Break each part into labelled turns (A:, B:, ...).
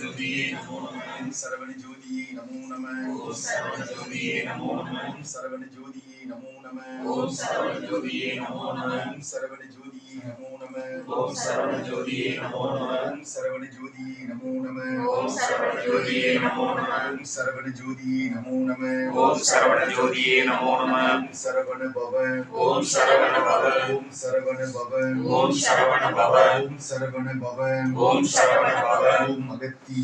A: to ஜோதியே நமோ நம
B: ஓம் சரவண ஜோதியே நமோ நம
A: ஓம் சரவண ஜோதியே நமோ நம
B: ஓம் சரவண ஜோதியே நமோ நம
A: ஓம் சரவண ஜோதியே நமோ நம
B: ஓம் சரவண ஜோதியே நமோ நம
A: ஓம் சரவண ஜோதியே நமோ நம
B: ஓம் சரவண ஜோதியே நமோ நம
A: ஓம் சரவண ஜோதியே நமோ நம
B: ஓம் சரவண ஜோதியே நமோ நம
A: ஓம் சரவண ஜோதியே நமோ நம
B: ஓம் சரவண பவ
A: ஓம் சரவண பவ
B: ஓம் சரவண பவ
A: ஓம்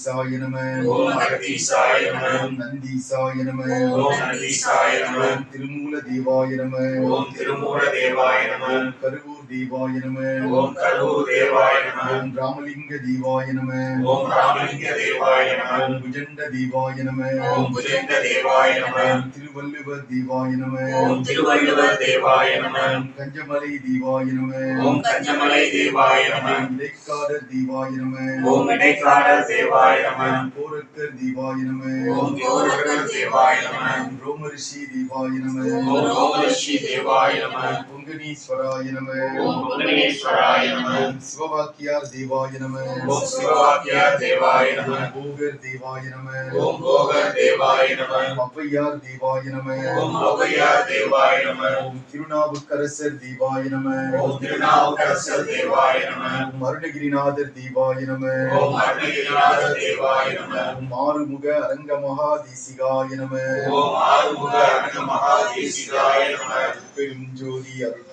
A: நந்தீசாய நம.
B: ஓம் அகத்தீசாய நம.
A: ஓம்
B: நந்தீசாய நம.
A: ஓம் நந்தீசாய நம.
B: திருமூல தேவாய நம.
A: ஓம் திருமூல தேவாய நம.
B: கருவூர் தேவாய நம
A: ஓம் கரூர் தேவாய நம
B: ஓம் ராமலிங்க தேவாய நம
A: ஓம் ராமலிங்க தேவாய நம
B: ஓம் புஜண்ட தேவாய நம
A: ஓம் புஜேந்த தேவாய நம
B: ஓம் திருவள்ளுவர் தேவாய நம
A: ஓம் திருவள்ளுவர் தேவாய நம
B: கஞ்சமலை தேவாய நம
A: ஓம் கஞ்சமலை தேவாய நம
B: இடைக்காடர் தேவாய நம
A: ஓம் இடைக்காடர் தேவாய நம
B: கோரக்கர் தேவாய நம
A: ஓம் யோகர் தேவாய நம
B: ரோமரிஷி தேவாய நம
A: ஓம் ரோமரிஷி தேவாய நம
B: பொங்கனீஸ்வராய நம ओम भुवनेश्वराय नमः शिववाक्या
A: देवाय नमः ओम शिववाक्या
B: देवाय नमः भोगर देवाय
A: नमः ओम भोगर देवाय
B: नमः अव्वयार देवाय नमः
A: ओम अव्वयार देवाय नमः
B: ओम तिरुनावुक्करसर देवाय नमः
A: ओम तिरुनावुक्करसर देवाय नमः
B: ओम अरुणगिरिनाथर देवाय नमः
A: ओम अरुणगिरिनाथर देवाय नमः
B: ओम आरुमुग அரங்க மகாதேசிகாய நம
A: ஓம் ஆறுமுக அரங்க மகாதேசிகாய நம
B: பெரும் ஜோதி அருள்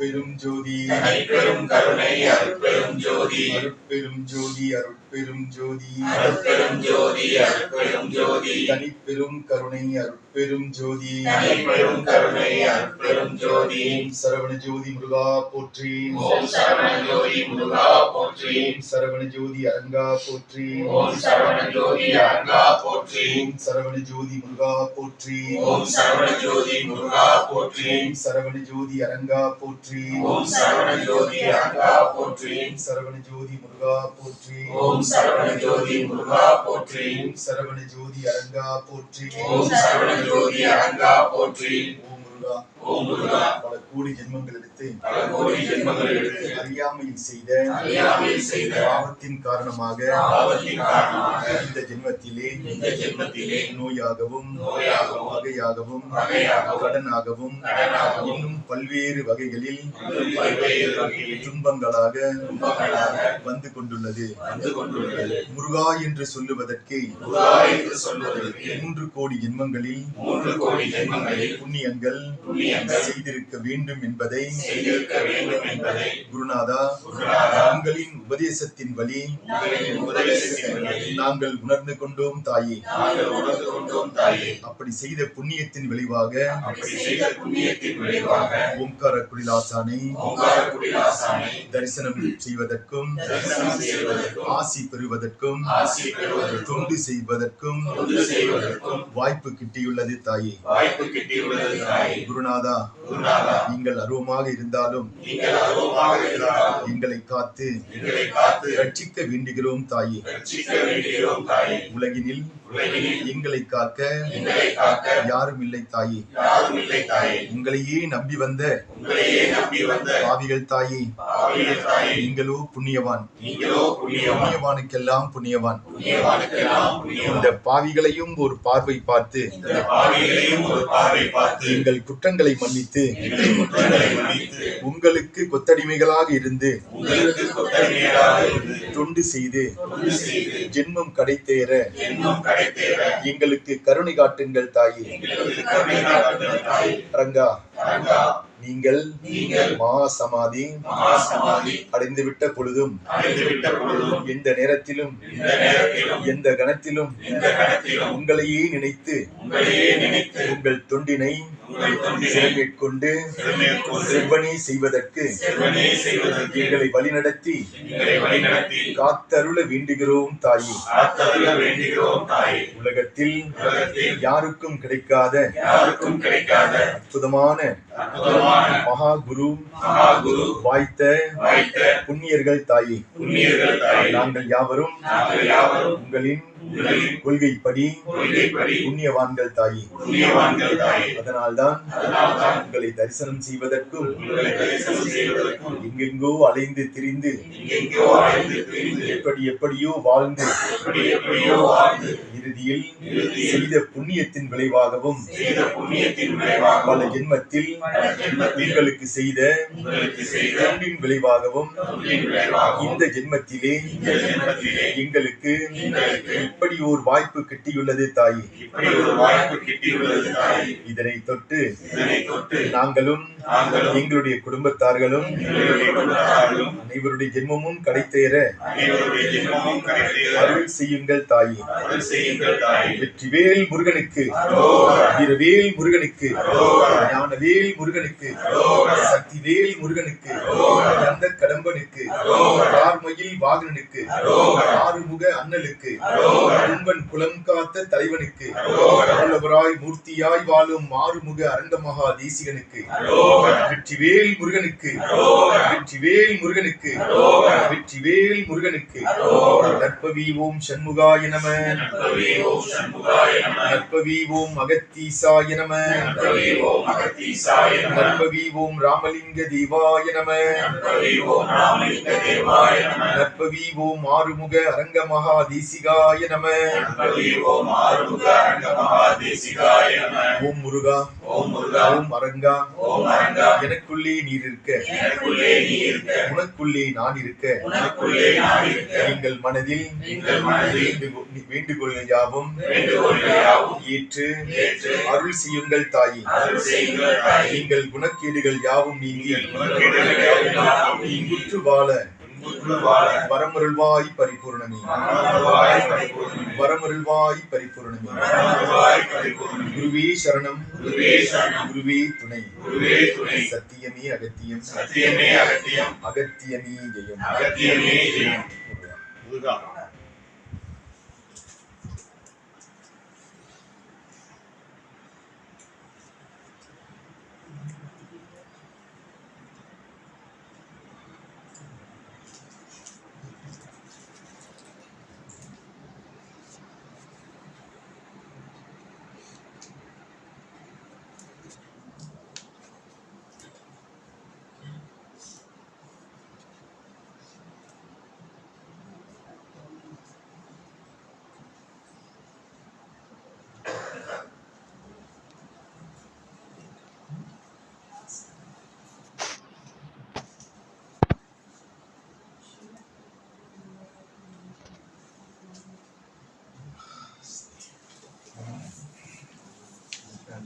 B: அருட்பெரும் ஜோதி.
A: தனிப்பெரும் கருணை அருட்பெரும் ஜோதி.
B: அருட்பெரும் ஜோதி அருட்பெரும் ஜோதி.
A: அருட்பெரும் ஜோதி அருட்பெரும் ஜோதி.
B: தனிப்பெரும் கருணை அருட்பெரும் ஜோதி.
A: தனிப்பெரும் கருணை அருட்பெரும் ஜோதி.
B: ஓம் சரவண ஜோதி முருகா போற்றி.
A: ஓம் சரவண ஜோதி முருகா போற்றி.
B: ஓம் சரவண ஜோதி அரங்கா போற்றி.
A: ஓம் சரவண ஜோதி அரங்கா போற்றி.
B: ஓம் சரவண ஜோதி முருகா போற்றி.
A: ஓம் சரவண ஜோதி முருகா போற்றி.
B: ஓம் சரவண ஜோதி அரங்கா போற்றி.
A: ஓம் சரவண ஜோதி அரங்கா போற்றி.
B: சரவண ஜோதி முருகா போற்றி.
A: ஓம் சரவண ஜோதி முருகா போற்றி.
B: சரவண ஜோதி அரங்கா போற்றி.
A: ஓம் சரவண ஜோதி அரங்கா போற்றி.
B: ஓம் முருகா. பல கோடி ஜென்மங்கள் எடுத்து அறியாமையில் செய்த பாவத்தின் காரணமாக இந்த ஜென்மத்திலே நோயாகவும் வகையாகவும் கடனாகவும் இன்னும் பல்வேறு வகைகளில் துன்பங்களாக வந்து கொண்டுள்ளது. முருகா என்று சொல்லுவதற்கு மூன்று கோடி ஜென்மங்களில் புண்ணியங்கள் செய்திருக்க வேண்டும். என்பதை குருநாதா உங்களின் உபதேசத்தின் வழி நாங்கள் உணர்ந்து கொண்டோம் தாயே. அப்படி செய்த புண்ணியத்தின் விளைவாக ஓம்கார குடிலாசானை தரிசனம் செய்வதற்கும் ஆசி பெறுவதற்கும் தொண்டு செய்வதற்கும் வாய்ப்பு கிட்டியுள்ளது தாயே. குருநாத
A: குருநாதா
B: நீங்கள் அருவமாக இருந்தாலும் எங்களை காத்து ரட்சிக்க வேண்டுகிறோம் தாயே. உலகினில் எங்களை காக்க யாரும் இல்லை தாயே. உங்களையே நம்பி வந்த பாவிகள் தாயே. நீங்களோ புண்ணியவான். புண்ணியவானுக்கெல்லாம் புண்ணியவான். இந்த பாவிகளையும் ஒரு பார்வை பார்த்து எங்கள் குற்றங்களை மன்னித்து உங்களுக்கு கொத்தடிமைகளாக இருந்து தொண்டு செய்து ஜென்மம் கடைத்தேற எங்களுக்கு கருணை காட்டுங்கள் தாயே. ரங்கா நீங்கள் மா சமாதி அடைந்துவிட்ட பொழுதும் எந்த நேரத்திலும் எந்த கணத்திலும் உங்களையே நினைத்து உங்கள் தொண்டினை
A: மேற்கொண்டு
B: செவ்வனை செய்வதற்கு எங்களை வழிநடத்தி காத்தருள வேண்டுகிறோம் தாயே. உலகத்தில் யாருக்கும் கிடைக்காத அற்புதமான மகா குரு வாய்த்த புண்ணியர்கள் தாயே. நாங்கள் யாவரும் உங்களின் கொள்கைப்படி புண்ணியவான்கள் தாயி. அதனால்தான் உங்களை தரிசனம் செய்வதற்கும் எங்கெங்கோ அலைந்து திரிந்து எப்படி எப்படியோ வாழ்ந்து இறுதியில் செய்த புண்ணியத்தின் விளைவாகவும் பல ஜென்மத்தில் உங்களுக்கு செய்த தொண்டின் விளைவாகவும் இந்த ஜென்மத்திலே எங்களுக்கு இப்படி ஒரு வாய்ப்பு கிட்டியுள்ளது தாயி. இதனை தொட்டு நாங்களும் எங்களுடைய குடும்பத்தார்களும் அனைவருடைய ஜென்மமும் கடைத்தேற அருள் செய்யுங்கள் தாயே. வெற்றிவேல் முருகனுக்கு. வீரவேல் முருகனுக்கு. ஞானவேல் முருகனுக்கு. சக்திவேல் முருகனுக்கு. நந்த கடம்பனுக்கு கார்மயில் வாகனனுக்கு. ஆறுமுக அண்ணலுக்கு. கும்பன் குலம் காத்த தலைவனுக்கு. வல்லவராய் மூர்த்தியாய் வாழும் மாறுமுக அரங்கமகா தேசிகனுக்கு வெற்றிவேல் முருகனுக்கு. வெற்றிவேல் முருகனுக்கு. வெற்றிவேல் முருகனுக்கு. நற்பவி ஓம் சண்முகாய நம.
A: நற்பவி ஓம்
B: அகத்தீசாய நம.
A: நற்பவி ஓம்
B: ராமலிங்க தேவாய நம.
A: நற்பவி ஓம்
B: ஆறுமுக அரங்க மகா தேசிகாய நம.
A: ஓம்
B: முருகா. அரங்கா எனக்குள்ளே நீர் இருக்க. உனக்குள்ளே நான் இருக்க. எங்கள் மனதில்
A: எங்கள் மனதில்
B: வேண்டுகோ- வேண்டுகோள்கள் யாவும் ஏற்று அருள் செய்யுங்கள் தாயி. எங்கள் குணக்கேடுகள் யாவும் நீங்கி இன்புற்று வாழ வரமருள்வாய் பரிபூர்ணமே. வரமருள்வாய் பரிபூர்ணமே. குருவே சரணம்
A: குருவே
B: துணை சத்தியமே அகத்தியம்
A: அகத்தியமே
B: ஜெயம்
A: அகத்தியமே ஜெயம்.
B: முருகா